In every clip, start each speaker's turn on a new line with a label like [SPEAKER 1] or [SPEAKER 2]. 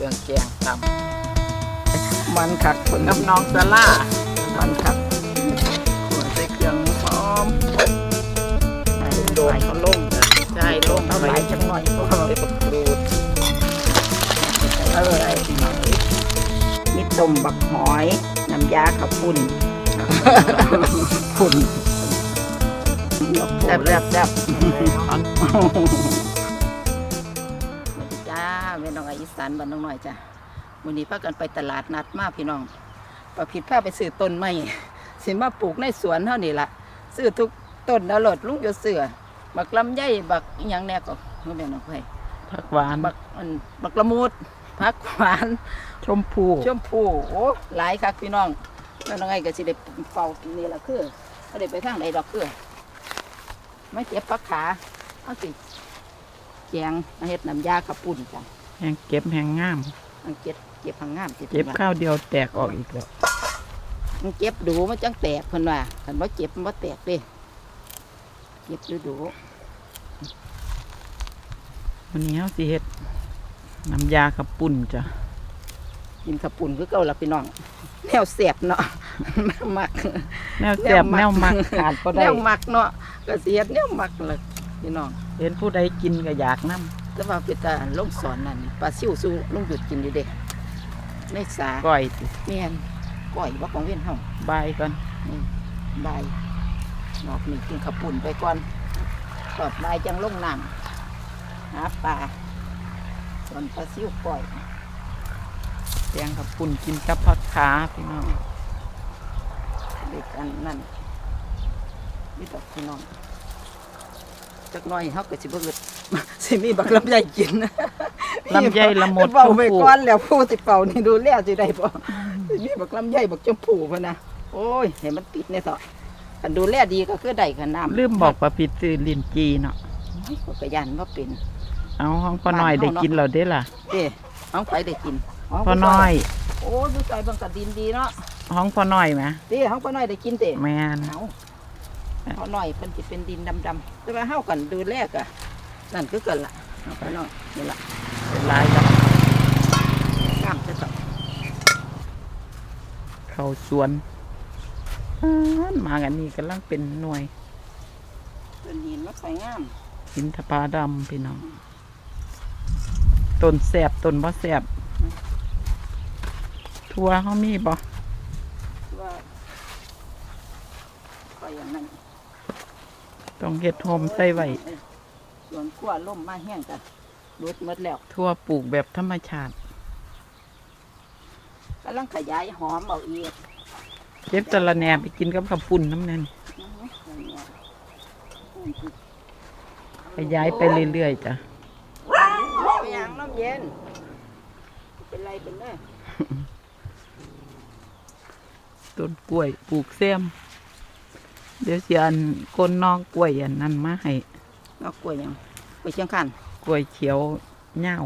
[SPEAKER 1] เครื่องแกงต
[SPEAKER 2] มันคักคนำ
[SPEAKER 1] กับน้องสลา
[SPEAKER 2] มันคักหัวใส่เครื่องหอม
[SPEAKER 1] โดนเขาลงจ้ะใช่ลง
[SPEAKER 2] เอา
[SPEAKER 1] ไป
[SPEAKER 2] ไหลจังหน่อยเพราะว่า
[SPEAKER 1] ไปประกรูด
[SPEAKER 2] เออไอ้พี่น้องมีต้มบักหอย น้ำยาข้าวปุ้นปุ้น
[SPEAKER 1] แซ่บแซ่บแซ่บา
[SPEAKER 2] นบ้านน้องน้อยจ้ะวันนี้พากันไปตลาดนัดมาพี่น้องประผิดพาไปซื้อต้นไม้สิมาปลูกในสวนเท่านี้ล่ะซื้อทุกต้นแล้วหลดลุงจะเสือบักลำไยบักอหยังแน่ก็แม่น้องไผ
[SPEAKER 1] ผักหวาน
[SPEAKER 2] บักอันบักละมุดผักหวาน
[SPEAKER 1] ชมพู
[SPEAKER 2] ชมพูโอ้หลายคักพี่น้องแล้วน้องไงก็สิได้เฝ้ากินนี่ละคือก็ได้ไปทางใดดอกคือไม่เจ็บปักขาเอาสิแจงมาเฮ็ดน้ำยาขับปุ่นจ้ะ
[SPEAKER 1] แห้งเก็บแห้งงาม
[SPEAKER 2] อันเก็บเก็บพังงามสิ
[SPEAKER 1] เก็บ
[SPEAKER 2] ว่า
[SPEAKER 1] ข้าวเดียวแตกออกอีกแล้ว
[SPEAKER 2] มันเก็บดูมันจังแตกเพิ่นว่าคันบ่เจ็บมันบ่แตกเด้เก็บดูดู
[SPEAKER 1] วันนี้เฮาสิเฮ็ดน้ำยาขับปุ่นจ้ะ
[SPEAKER 2] กินขับปุ่นคือเก่าละพี่น้องแนวเสียบเนาะมัก
[SPEAKER 1] แนวแซ่บ
[SPEAKER 2] แน
[SPEAKER 1] แน
[SPEAKER 2] ว
[SPEAKER 1] ว
[SPEAKER 2] มั
[SPEAKER 1] มั
[SPEAKER 2] ก
[SPEAKER 1] กขาดบ่
[SPEAKER 2] แน
[SPEAKER 1] ได้
[SPEAKER 2] วมักเนาะก็สิเฮ็ดแนวมักเลยพี่น้อง
[SPEAKER 1] เห็นผู้ใดกินก็อยากนํ
[SPEAKER 2] แต่ว่าเป็นตาลงสอนนั่นปลาซิวสู้ลงหยุดกินอยู่เด็กในสา
[SPEAKER 1] ก้อยสิ
[SPEAKER 2] เมียนก้อยว่าของเวียนเฮา
[SPEAKER 1] บายก่อน
[SPEAKER 2] นี่ใบายนอกนี่กินขับปุ่นไปก่อนตอดใบายจังลงน้ำหาปลาส่วนปลาซิวก้อย
[SPEAKER 1] แกงขับปุ่นกินกับผักขาพี่น้อง
[SPEAKER 2] เด็กอันนั่นนี่ตอกพี่น้องจักหน่อยเฮาก็สิบ่เกิด สิมีบักลำไยกิน
[SPEAKER 1] ลำไยละหมด
[SPEAKER 2] เป่า
[SPEAKER 1] ชม
[SPEAKER 2] ไป
[SPEAKER 1] พู
[SPEAKER 2] ก่อนแล้วผู้สิเป่านี่ดูแลสิได้บ่มีบักลำไยบักชมพูพุ่นนะโอ้ยให้มันติดในเถอะกันดูแลดีก็คือได้ขน้ำ
[SPEAKER 1] ลืมบอกว่าผิดซื้อลิ้นจีเนาะ
[SPEAKER 2] โอ้ยก็ยันว่าเป็น
[SPEAKER 1] เอาห้องพ่อน้อยได้กินแล้วเด้ล่ะ
[SPEAKER 2] เด้น้องไปได้กิน
[SPEAKER 1] พ่อน้อย
[SPEAKER 2] โอ้ยผู้ชายบางกะดินดีเนาะ
[SPEAKER 1] ห้องพ่อน้อยไหม
[SPEAKER 2] เด้ห้องพ่อน้อยได้กินเด้
[SPEAKER 1] แม่น
[SPEAKER 2] เอาพ่อน้อยเพิ่นสิเป็นดินดำๆแต่ว่าเฮากันดูแลก็ นั่นคือกันล่ะเอาพ่อน้อยนี่ล่ะ
[SPEAKER 1] เป็นลายกับ
[SPEAKER 2] งามจะต้อง
[SPEAKER 1] เขาสวนอ้านมากันนี่กำลังเป็นหน่วย
[SPEAKER 2] ต้นหินมันสวยงาม
[SPEAKER 1] หินทผาดำพี่น้องต้นแสบต้นบ่แสบทัวเขามีบ่
[SPEAKER 2] ว่าก็อย่างนั้น
[SPEAKER 1] ต้องเฮ็ดโฮมใส่ไว้
[SPEAKER 2] ส่วนขั้วล่มมาแห้งกันรุดหมดแล้ว
[SPEAKER 1] ทั่วปลูกแบบธรรมชาติ
[SPEAKER 2] กำลังขยายหอมเอาอีก
[SPEAKER 1] เก็บตะละแหนไปกินกับข้าวปุ้นน้ำนั่นขยายไปเรื่อยๆจ้ะ
[SPEAKER 2] ไปยางน้ำเย็น เป็นไรเป็นเน่
[SPEAKER 1] ต้นกล้วยปลูกแซมเดี๋ยวสิอันก้นนอกกล้วยอันนั้นมาให้
[SPEAKER 2] นอกกล้วยหยังกล้วยเชียงคัน
[SPEAKER 1] กล้วยเขียวเหย้า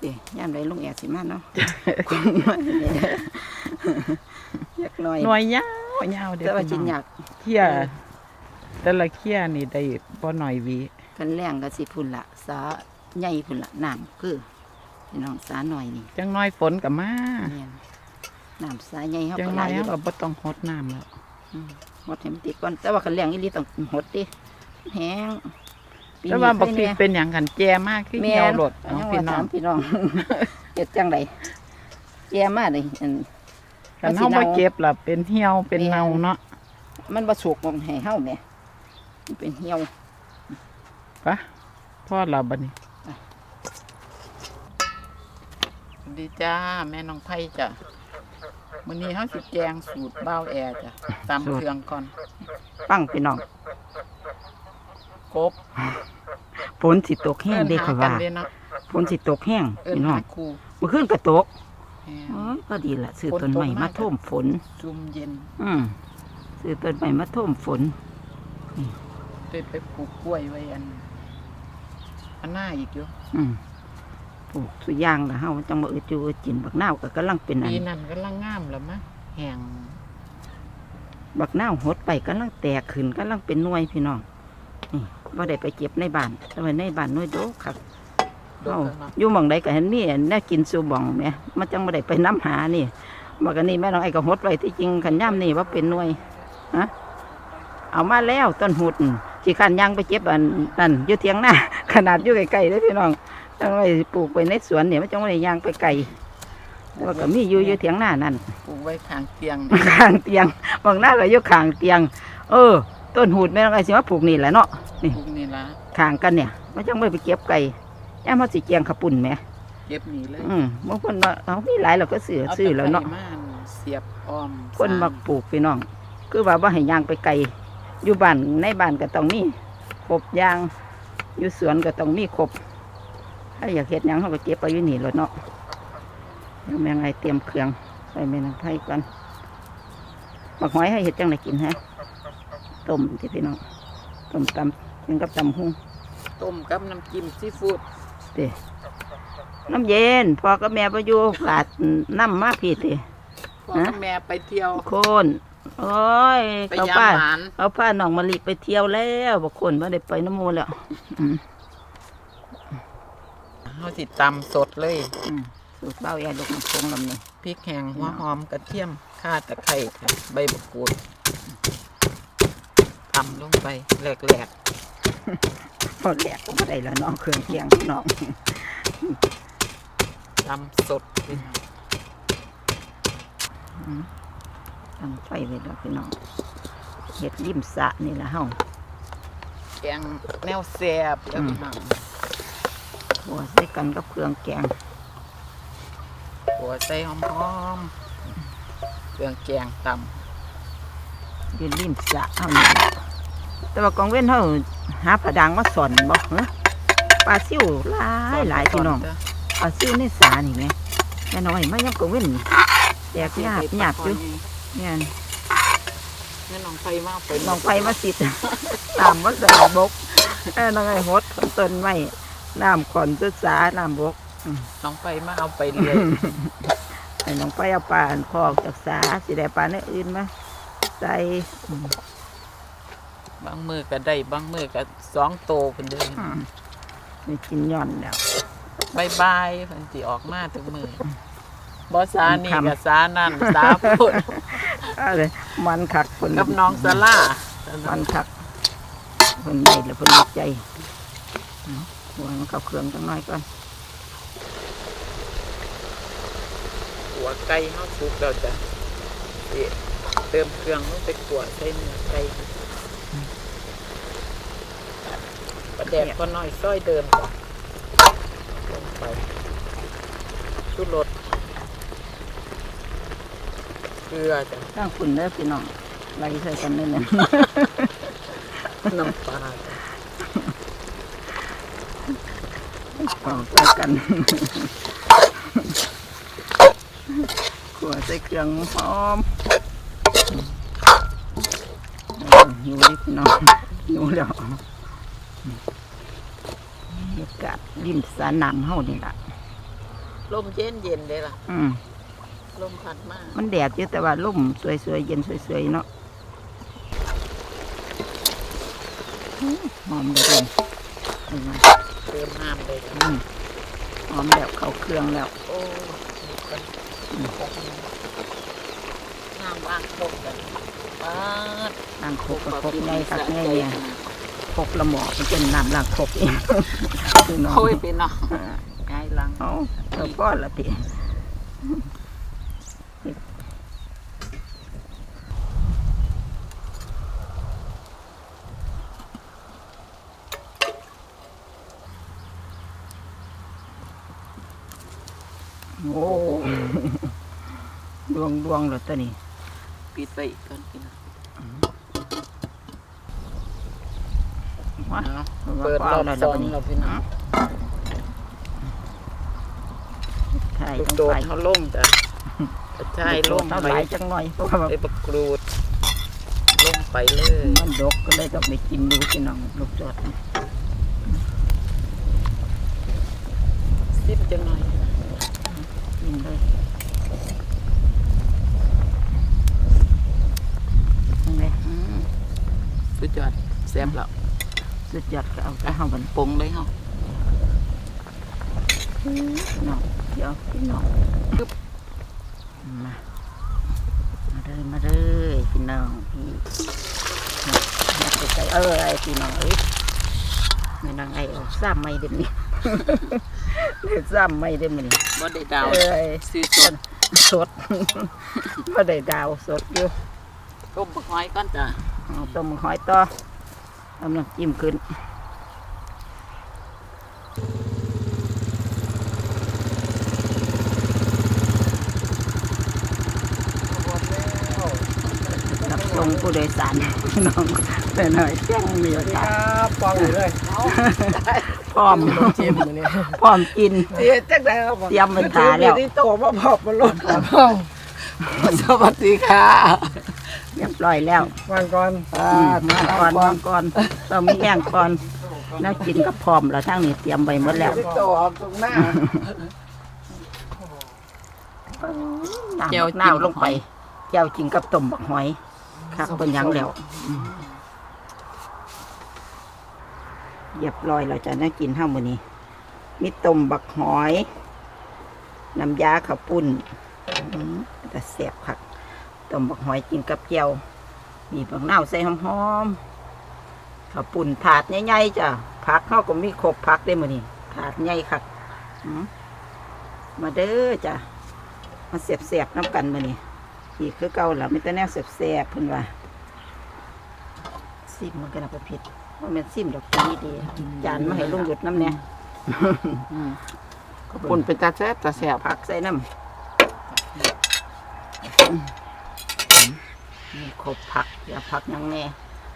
[SPEAKER 2] เดี๋ย่ามไรลุงแอดสิมาเนาะอยากหน่อย
[SPEAKER 1] หน่วยเหย้าเหย้าเดี๋ยว
[SPEAKER 2] แต่ว่า
[SPEAKER 1] พี่
[SPEAKER 2] จิน
[SPEAKER 1] น้อง
[SPEAKER 2] อยาก
[SPEAKER 1] เขี้ยแต่ละเขี้ยนี่ได้บ่หน่อยหวี
[SPEAKER 2] กันแรงก็สิพุ่นละสาใหญ่พุ่นละน้ำคือพี่น้องสาหน่อยนี่
[SPEAKER 1] จังน้อยฝนก็มา
[SPEAKER 2] แม่นน้ำสาใหญ่เขา
[SPEAKER 1] จัง
[SPEAKER 2] ก็ห
[SPEAKER 1] น้
[SPEAKER 2] ลา
[SPEAKER 1] อย
[SPEAKER 2] ยอ
[SPEAKER 1] เฮา
[SPEAKER 2] ยู่
[SPEAKER 1] ก็บ่ต้องหดน้ำแล้ว
[SPEAKER 2] อืมหดให้มันติดก่อนแต่ว่ากันแรงอีหลีต้องหดดิแห้ง ปี
[SPEAKER 1] แต่ว่า
[SPEAKER 2] นี้
[SPEAKER 1] บัก
[SPEAKER 2] ใคร
[SPEAKER 1] พริก
[SPEAKER 2] แน่
[SPEAKER 1] เป็นหยังกันแจมากคือ
[SPEAKER 2] แม่
[SPEAKER 1] เหี่ยวนรถ
[SPEAKER 2] อั
[SPEAKER 1] เอา
[SPEAKER 2] ยัง
[SPEAKER 1] พี่
[SPEAKER 2] ว่า
[SPEAKER 1] น้อ
[SPEAKER 2] ถางมพี่น้องเฮ็ดจังไดแย่มากเลยอัน
[SPEAKER 1] กันเฮาบ่เก็บล่ะเป็นเหี่ยวเป็น
[SPEAKER 2] แม่น
[SPEAKER 1] เน่าเนาะ
[SPEAKER 2] มันบ่สุกมองให้เฮาแหม่มันเป็นเหี่ยว
[SPEAKER 1] ปะพ่อเราบัดนี้
[SPEAKER 2] ไป
[SPEAKER 1] สวัสดีจ้า แม่น้องไผ่จ้ะมื้อนี้เฮาสิแจงสูตรบ้าวแอร์จ้ะตามเครื่องก่อน
[SPEAKER 2] ปังพี่น้อง
[SPEAKER 1] กบ
[SPEAKER 2] ฝนสิตกแห้งเด้ค่ะ
[SPEAKER 1] เอิ้นห
[SPEAKER 2] ว่า
[SPEAKER 1] กันเด้เนาะ
[SPEAKER 2] ฝนสิตกแห้ง
[SPEAKER 1] เอิ้น
[SPEAKER 2] พี่น้อ
[SPEAKER 1] หางครู
[SPEAKER 2] เมื่อคืนก็ตก
[SPEAKER 1] แม่
[SPEAKER 2] อ๋อก็ดีละซื้อ
[SPEAKER 1] ฝน
[SPEAKER 2] ต้นไม้
[SPEAKER 1] ตกมาม
[SPEAKER 2] มาท่วมฝน
[SPEAKER 1] ซุ่มเย็น
[SPEAKER 2] อืมซื้อต้นไม้มาท่วมฝน
[SPEAKER 1] ได้ไปปลูกกล้วยไว้อันอันหน้าอีกอยู่
[SPEAKER 2] อืมปลูกสุอยางละเฮาจังบ่อึดอยู่อึดกินบักนาวก็กำลังเป็นอัน
[SPEAKER 1] ปีนั้นกำลังงามแล้วมะแห้ง
[SPEAKER 2] บักนาวหดไปกำลังแตกขึ้นกำลังเป็นหน่วยพี่น้องนี่ บ่ได้ไปเก็บในบ้านแต่ว่าในบ้านหน่วยโดกครับ
[SPEAKER 1] ดก
[SPEAKER 2] เอ้า
[SPEAKER 1] ข้างนอก
[SPEAKER 2] อยู่หม่องใดก็เห็นมีแน่กินสู่บ่องแหมมันจังบ่ได้ไปน้ำหานี่บอกกันนี่แม่น้องไอ้ก็หดไว้ที่จริงขันย่ำนี่ว่าเป็นหน่วยฮะเอามาแล้วต้นหุดสิขันย่างไปเจ็บอันนั่นอยู่เทียงหน้าขนาดอยู่ไกลๆเลยพี่น้องจังไว้ปลูกไปในสวนเนี่ยมันจังบ่ได้ย่างไปไกลแต่ว่าก็มีอยู่อยู่เทียงหน้านั่น
[SPEAKER 1] ปลูกไว้ข้างเตียง
[SPEAKER 2] ข้างเตียงบางหน้าก็อยู่ข้างเตียง เออ ต้นหูดแม่น้องไอ้สิมาปลูกนี่แหละเนาะนี่
[SPEAKER 1] ปลูกนี่ละ
[SPEAKER 2] ข้างกันเนี่ยมันจังไม่ไปเก็บไก่ย่ามาสิเจียงขปุ่นแหม
[SPEAKER 1] เก็บนี่เลย
[SPEAKER 2] อืมบางคนว่าเขามีหลายเราก็ซื้อ
[SPEAKER 1] เอา
[SPEAKER 2] ซื้อแล้วเนาะ
[SPEAKER 1] ตะไคร้มเสียบอ้อม
[SPEAKER 2] คนมักปลูกพี่น้อง คือว่าว่าให้ย่างไปไกลอยู่บ้านในบ้านก็ต้องมีครบย่างอยู่สวนก็ต้องมีครบถ้าอยากเห็ดหยังเขาก็เก็บไปอยู่นี่แหล้วเนาะแล้วแม่งไงเตรียมเครื่องใส่แม่นางไทยก่อนบักหอยให้เห็ดจังไรกินฮะ ต้มที่พี่น้องต้มตำกินกับตำหุ้ง
[SPEAKER 1] ต้มกับน้ำจิ้มซีฟู้ด
[SPEAKER 2] เตน้ำเย็นพอกับแม่ไปอยู่ขาดน้ำมาพี่เต
[SPEAKER 1] พ่อกับแม่ไปเที่ยว
[SPEAKER 2] โคนโอ้ย
[SPEAKER 1] ไป
[SPEAKER 2] เขา
[SPEAKER 1] ยาม
[SPEAKER 2] ป้า
[SPEAKER 1] หลาน
[SPEAKER 2] เอาป้าหนองมะลิไปเที่ยวแล้วบอกคนว่าได้ไปน้ำมูลแล้วอืม
[SPEAKER 1] เฮาสิตำสดเลย
[SPEAKER 2] อืมสูตรเบ้าแย่ลูกน้ำพงลำนี่
[SPEAKER 1] พริกแห้งหัวหอมกระเทียมข่าตะไคร้ค่ะใบมะกรูด ตำลงไปแหลก
[SPEAKER 2] พอแหลกก็บ่ได้แล้วเน้องเครื่องเคียงน้อง
[SPEAKER 1] ๆตำสดพี่น้อง
[SPEAKER 2] ตั้งไฟไว้แล้วพี่น้องเห็ดริมสระนี่ละเฮา
[SPEAKER 1] แกงแนวแซ่บแล้วพี่น้อง
[SPEAKER 2] หัวใส่กันกับเครื่องแกง
[SPEAKER 1] หัวใส่หอมๆเครื่องแกงต
[SPEAKER 2] อยืนริมสระเฮานี่ล่ะ แต่ว่ากองเว้นเฮาหาผาดังมาสอนบ่เหรอปลาซิวหลายำหลายพี่น้อง
[SPEAKER 1] จ้ะ
[SPEAKER 2] ปลาซิวในสานี่แหมแม่น้อยมายังกองเว้นแตกหยาบหยาบอยู่เนี่ย
[SPEAKER 1] แม่น้องไฟมาเอาไป
[SPEAKER 2] น้องไฟมาสิตามมาใส่บกแม่น้องไอ้หดต้นไม้น้ำขอนศึกษาน้ำบก
[SPEAKER 1] น้องไฟมาเอาไปเรียน
[SPEAKER 2] ไอ้น้องไฟเอาปลาอันคอกจากสาสิได้ปลาในอื่นมาใส่อืม
[SPEAKER 1] บางมือก็ได้บางมือก็สองโตเพิ่นเด้อ
[SPEAKER 2] อืมนี่กินย่อนแล้ว
[SPEAKER 1] บายบายเพิ่นสิออกมาทุกมือบ่สานี่
[SPEAKER 2] คำ
[SPEAKER 1] ก็สานั่นสาพุด
[SPEAKER 2] อะไรมันคักคน
[SPEAKER 1] กับน้องสลา
[SPEAKER 2] มันคักคนใหญ่หรือคนดีใจอืมหัวมันเข้าเครื่องจังน้อยก่อน
[SPEAKER 1] หัวไก่เฮาสุกแล้วจ้ะสิเติมเครื่องลงไปขั่วใส่เนื้อไก่ประ แดกก็น้อยซอยเดิมจ้ะลงไปชุดรสเกลือจ้ะ
[SPEAKER 2] ตั้งคุณเด้พี่น้องไล่ใส่กันเลยเนี่ย
[SPEAKER 1] น้ำปลาจ้ะ
[SPEAKER 2] ของใส่กันขัวใส่เครื่องหอมหิวดิพี่น้องหิวแล้ว บรรยากาศริมสระน้ำเฮานี่ล่ะ
[SPEAKER 1] ลมเย็นเย็นๆเลยล่ะ
[SPEAKER 2] อืม
[SPEAKER 1] ลมพัดมาก
[SPEAKER 2] มันแดดอยู่แต่ว่าลมสวยๆเย็นสวยๆเนาะอื้อหอมเลยเห็นไหม
[SPEAKER 1] เติมน้ำเลยจ้ะ
[SPEAKER 2] อืมหอมแล้วเข้าเครื่องแล้ว
[SPEAKER 1] โอ้น้ำว่างครบกันป้าด
[SPEAKER 2] ล้างครกกับครกไงคักไงเนี่ย ครกละหมอมันเป็นน้ำล้างครกเองพี่น้อง
[SPEAKER 1] โอ้ยพี่น้องไงลัง
[SPEAKER 2] เอาเจ้าก้อนละติโอ้ดวงดวงๆเลยตัวนี้
[SPEAKER 1] ปิดไปอีกก่อนพี่น้ อง
[SPEAKER 2] ว้า
[SPEAKER 1] เอาเปิดรอบสองแล้วพี่น้อง
[SPEAKER 2] ใช่
[SPEAKER 1] ลูก
[SPEAKER 2] ต้อง
[SPEAKER 1] โดด
[SPEAKER 2] ไป
[SPEAKER 1] เขาล่มจ้ะกระชายล่ม
[SPEAKER 2] เท่า
[SPEAKER 1] ไป
[SPEAKER 2] ไหลจังหน่อยเพราะว่า
[SPEAKER 1] ไปประกรูดล่มไปเลย
[SPEAKER 2] มันดกก็เลยต้องไปกินดูพี่น้องลูกจอด
[SPEAKER 1] ซิบจะหน่อย
[SPEAKER 2] กินเลยยังไงอืม
[SPEAKER 1] สุดยอดแซ่บแล้ว
[SPEAKER 2] สุดยอดก็เอาไปห้าวัน
[SPEAKER 1] ปรุงเลยเฮา
[SPEAKER 2] พี่น้องเดี๋ยวพี่น้องมามาเลยมาเลยพี่น้องพี่มาใกล้ๆเออไอ้พี่น้องเอ้ยไม่นางไอ้เอาซ้ำไม่เด็มนี่ซ้ำไม่เด็มนี่
[SPEAKER 3] บ่ได้ดาว
[SPEAKER 2] เอ้ย
[SPEAKER 3] ซื้อสด
[SPEAKER 2] สดก็ได้ดาวสดอยู่
[SPEAKER 3] ต้มบักหอยก่อนจ้ะ
[SPEAKER 2] เอาต้มหอยต่อ ทำน้ำจิ้มขึ้นรับส่งผู้โดยสารพี่น้องไปหน่อยแจ้งมีโอ
[SPEAKER 4] ค
[SPEAKER 2] กาส
[SPEAKER 4] รับฟังอยู่เลย
[SPEAKER 2] พร้อม
[SPEAKER 4] เจมอยู่เนี่ย
[SPEAKER 2] พร้อมกิน
[SPEAKER 4] เจ๊จักได้ครับ
[SPEAKER 2] เตรียมไว้ทาแล้ว
[SPEAKER 4] ที่โตมาพอบมาลดครับ
[SPEAKER 3] สวัสดีค่ะ
[SPEAKER 2] เรียบร้อยแล้ว
[SPEAKER 4] วางก่อน
[SPEAKER 2] อืมมา ก่อนมาก่อนเราไม่แย่งก่อนน่ากินกับพร้อมแล้วทั้งนี้เตรียมไว้หมดแล้ว
[SPEAKER 4] ที่โตออกตรงหน้า
[SPEAKER 2] น้ำบักนาวลงไปเจ้ากินกับต้มบักหอยคักเป็นหยังแล้วอืมเรียบร้อยเราจะน่ากินห้ามื้อนี้มีต้มบักหอย น้ำยาข้าวปุ้นอืมแต่แซ่บคักต้มบักหอยกินกับเจียว มีบักนาวใส่หอมๆข้าวปุ้นถาดใหญ่ๆจ้ะผักเขาก็มีครบผักได้มื้อนี้ถาดใหญ่คักอืมมาเด้อจ้ะมาเสียบเสียบๆน้ำกันมานี่อีกคือเก่าแล้วไม่แต่แนวเสียบเสียบๆเพิ่นว่าซิมมันก็น่าประพิษว่าแมันซิมดอกดีดีจานมาให้ลุงหยุดน้ำเนี่ย
[SPEAKER 3] ขอบคุณเป็นตาแซ่บตาแซ่บ
[SPEAKER 2] ผักใส่น้ำ มีครบผักอย่าผักหยังแน่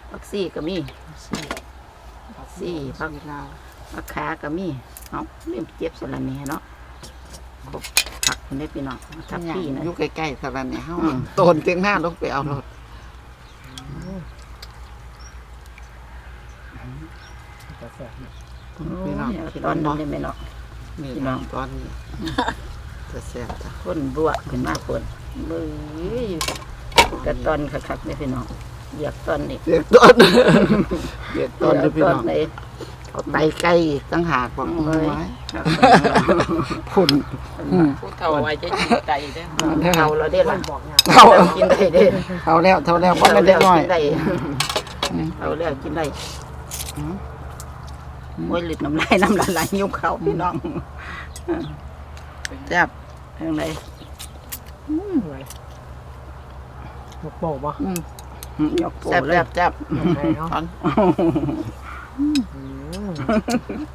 [SPEAKER 2] ผักซี่ก็มีซี่ผักผักขาก็มีเอาเริ่มเจ็บสละแหน่เนาะครบผักคนได้พี่น้องทับพี่นะ
[SPEAKER 3] อยู่ใกล้ๆสระเนี่ยเฮา
[SPEAKER 2] อืม
[SPEAKER 3] โตนเตียงหน้าลงไปเอารถ
[SPEAKER 4] แต่แสบ
[SPEAKER 3] พี่น้อง
[SPEAKER 2] โอ้ยตอนนั้นได้ไหมเนาะ
[SPEAKER 3] นี่
[SPEAKER 2] พี่น้
[SPEAKER 3] น้
[SPEAKER 2] อ
[SPEAKER 3] องงตอนนี้จะแซ่บจ้ะ
[SPEAKER 2] คนบวขึ้นมาคนมือ กระตอนคักๆนี่พี่น้องเหยียบตอนนี่
[SPEAKER 3] เรียกต้นเรียกต้นเลยพี่
[SPEAKER 2] ตอ
[SPEAKER 3] น้
[SPEAKER 2] น
[SPEAKER 3] อง
[SPEAKER 2] ไหน
[SPEAKER 3] เอาไตไก่อีกตั้งหากบอก
[SPEAKER 2] เอ้ย
[SPEAKER 3] ไว้พุ่น
[SPEAKER 1] ผู้เฒ่าไว้จะกินไก่ได้อ
[SPEAKER 2] เท่าเราได้ละ
[SPEAKER 4] บอกเนี่ย
[SPEAKER 3] เท่า
[SPEAKER 2] กินได้เด้
[SPEAKER 3] เท่าแล้วเท่าแล้วเพราะมันได้น้อย
[SPEAKER 2] กินได้เท่าแล้วกินได้มวยหลิดน้ำลายน้ำลายไหลยุบเขาพี่น้อง
[SPEAKER 3] แซ่บ
[SPEAKER 2] ทางไหน
[SPEAKER 4] อะไร ยกโป่งปะ
[SPEAKER 3] อืม
[SPEAKER 2] ยกโป
[SPEAKER 3] แซ่บ
[SPEAKER 2] เลย
[SPEAKER 3] แซ่บแซ่บ
[SPEAKER 4] ไหนเนาะ
[SPEAKER 3] ตอน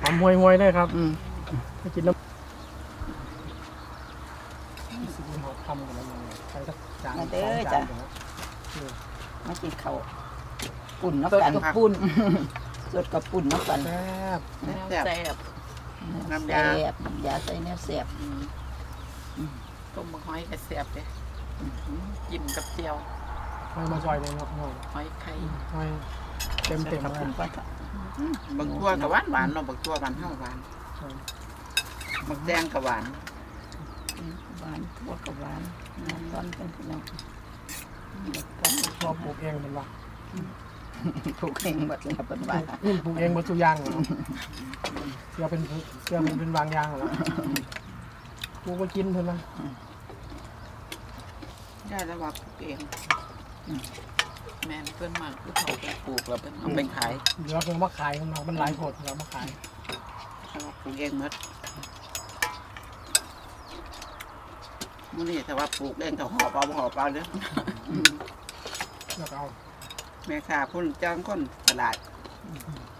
[SPEAKER 4] ทำมวยมวยได้ครับ
[SPEAKER 3] อืม
[SPEAKER 4] ไปกินน้ำสิ่งที่เขาทำกันแล้วมันใช้สักจาน
[SPEAKER 2] มาเด้อ
[SPEAKER 4] สง
[SPEAKER 2] จ้ะ
[SPEAKER 4] นเดี๋ยวนะ
[SPEAKER 2] มากินข้าวปุ่นน้ำ
[SPEAKER 3] สด
[SPEAKER 2] กัน
[SPEAKER 3] กับปุ้น
[SPEAKER 2] สดกับปุ่นน้ำกัน
[SPEAKER 4] แซ่บ
[SPEAKER 3] แซ่บ
[SPEAKER 1] แซ่บ
[SPEAKER 3] น้ำยา
[SPEAKER 2] แซ่บน้ำยาใส่เนื้อแซ่บ
[SPEAKER 1] ต้มบักหอยก็แซ่บเลย กินกับเจียว
[SPEAKER 4] ไม่มาซอยเลยเนาะหน่อย
[SPEAKER 1] หอยไข่
[SPEAKER 4] หน่อยเต็มเต็ม
[SPEAKER 2] กับ
[SPEAKER 4] เล
[SPEAKER 2] ปุ่
[SPEAKER 4] ย
[SPEAKER 2] นก็
[SPEAKER 3] บางตัวกับหวานหวานๆเนาะบางตัวหวานเท่าหวานบางแดงกับหวาน
[SPEAKER 2] หวานทั่วกับหวานน้ำตอนเป็นพี่น้อง
[SPEAKER 4] ชอบปลูกเองเป็นว่า
[SPEAKER 2] ถูกเองหมดเลยเป็นว่า
[SPEAKER 4] ปลูกเองหมดทุกอย่างเลยเชื่อเป็นเชื่อเป็นเป็นบางอย่างเหรอปลูกไปกินเพิ่นนะ
[SPEAKER 3] ได้แล้วว่าปลูกเอง
[SPEAKER 1] แม่นเพิ่นมากผู้เฒ่าไปปลูกแล้วเพิ่นเอาไปขาย
[SPEAKER 4] เดี๋ยวคงมาขายของเรามันหลายโผดเรามาขาย
[SPEAKER 3] แล้วว่าปลูกเองหมดมื้อนี้แต่ว่าปลูกเองก็หอบเอาหอบเอาเด้อ
[SPEAKER 4] แล้วก็เอา
[SPEAKER 3] แม่ค้าพุ่นจ้างคนตลาด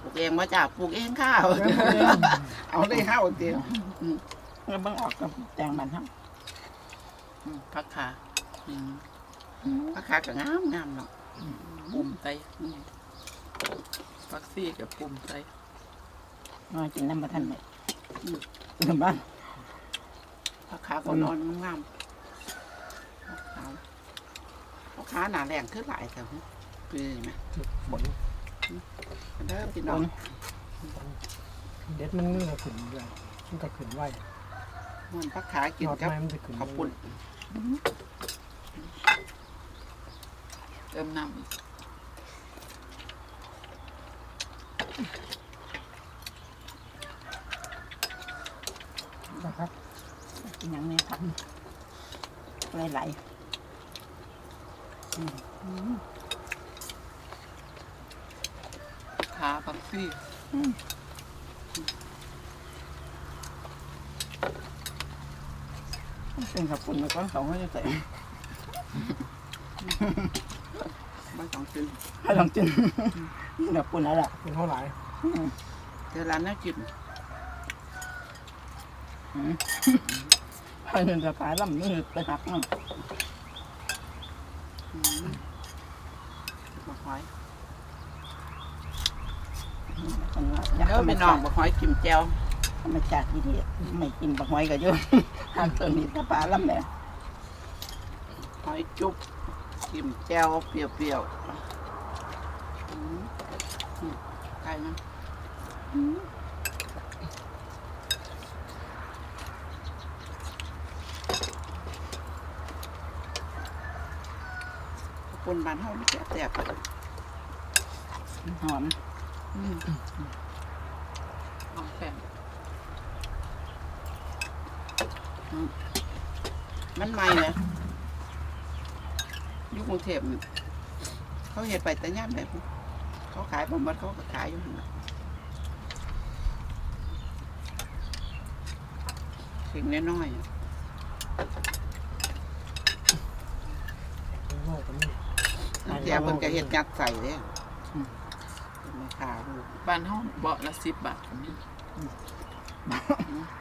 [SPEAKER 3] ปลูกเองมาจากปลูกเองข้าวเอาได้ข้าวเดียว
[SPEAKER 2] แล้วบังออกกับแตงมันทั้ง
[SPEAKER 3] อืมผักขา อืมผักขาก็งามงามเนาะ
[SPEAKER 1] ปุ่มไตฟักซี่กับปุ่มไต
[SPEAKER 2] มากินน้ำมาท่านไหมน้ำบ้าน
[SPEAKER 3] ผักขาก็นอนงามขาวผักขาหนาแรงขึ้นหลายแต่คือไหม
[SPEAKER 4] ฝน
[SPEAKER 3] เด้อพี่น้อง
[SPEAKER 4] เด็ดมันเนื้อขึ้นเลยมันก็ขึ้นไว
[SPEAKER 3] มันผักขากิน
[SPEAKER 4] ยอด
[SPEAKER 3] กับ
[SPEAKER 4] ไม้มันจะขึ้น
[SPEAKER 3] ข้าวปุ้น
[SPEAKER 1] เติมน้ำอีก
[SPEAKER 4] นะครับ
[SPEAKER 2] กินหยังแม่พักไหลายๆอืม
[SPEAKER 1] ขาปักซี่
[SPEAKER 2] เป็นขับปุ่นแล้วก็สองก็จะใส่
[SPEAKER 3] ไม่ต้องกิน
[SPEAKER 2] ให้ลองกินขับปุ่นแล้วล่ะ
[SPEAKER 4] เป็นเท่าไหร่
[SPEAKER 3] เจอร้านน่ากิน
[SPEAKER 2] ให้เงินจะขายลำนี่ไปหักมัน
[SPEAKER 3] อืมบักหอย
[SPEAKER 2] อยาก
[SPEAKER 3] แล้ว
[SPEAKER 2] ธรรม
[SPEAKER 3] พี่น้อ
[SPEAKER 2] ชางติ
[SPEAKER 3] บักหอยจิ้มแจ่ว
[SPEAKER 2] ธรรมชาติดีๆไม่กินบักหอยก็เยอะทางตัวนี้ถ้าปลาลำแหละ
[SPEAKER 3] หอยจุ๊บ จิ้มแจ่วเปรี้ยวๆอืมอืมไก่นะคนบ้านเฮามันแซ่บๆเลย
[SPEAKER 2] หอม
[SPEAKER 3] อืม
[SPEAKER 1] หอมแป้ง
[SPEAKER 3] มันใหม่เลย อยุคกรุงเทพนี่เขาเห็ดไปแต่ย่ามแบบเขาขายบะมัดเขาก็ขายอยู่หั่นน่ะสิ่งน้อยๆอะ
[SPEAKER 4] เป็นโลกกันนี่
[SPEAKER 3] น้ำแจ่วเพิ่นก็เห็ดยัดใส่เลยเป็นแม่ค้าลูก
[SPEAKER 1] บ้านเฮาเบาะละ10บาทก็มี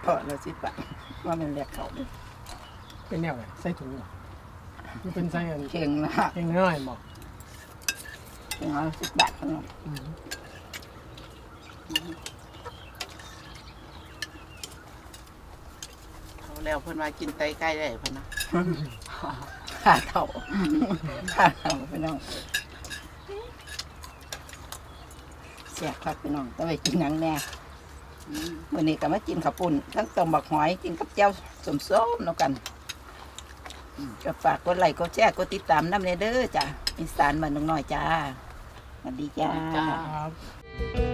[SPEAKER 2] เพาะแล้วสิปะว่ามันแหลกเขาเลย
[SPEAKER 4] เป็นแนวไหนไส้ถุงเหรอ มันเป็นไส้อัน
[SPEAKER 2] เข่งนะ
[SPEAKER 4] เองน้อยๆบอก
[SPEAKER 2] เข่งเอาสิบบาทเท่านั้น
[SPEAKER 4] อืม
[SPEAKER 3] เขาแล้วเพิ่นว่ากินไตไก่ได้เพิ่นนะ
[SPEAKER 2] ขาเท่าขาเท่าพี่น้องเสียครับพี่น้องต้องไปกินหนังแน่
[SPEAKER 3] อืม
[SPEAKER 2] วันนี้ก็มากินข้าวปุ้นทั้งต้มบักหอยกินกับเจ้าสมส้มๆแล้วกันอืม ก็ฝากกดไลค์กดแชร์กดติดตามน้ำเนเด้อจ้ะอินสตานมันน้องน้อยจ้าสวัสดีจ้า
[SPEAKER 1] จ้า
[SPEAKER 4] ครับ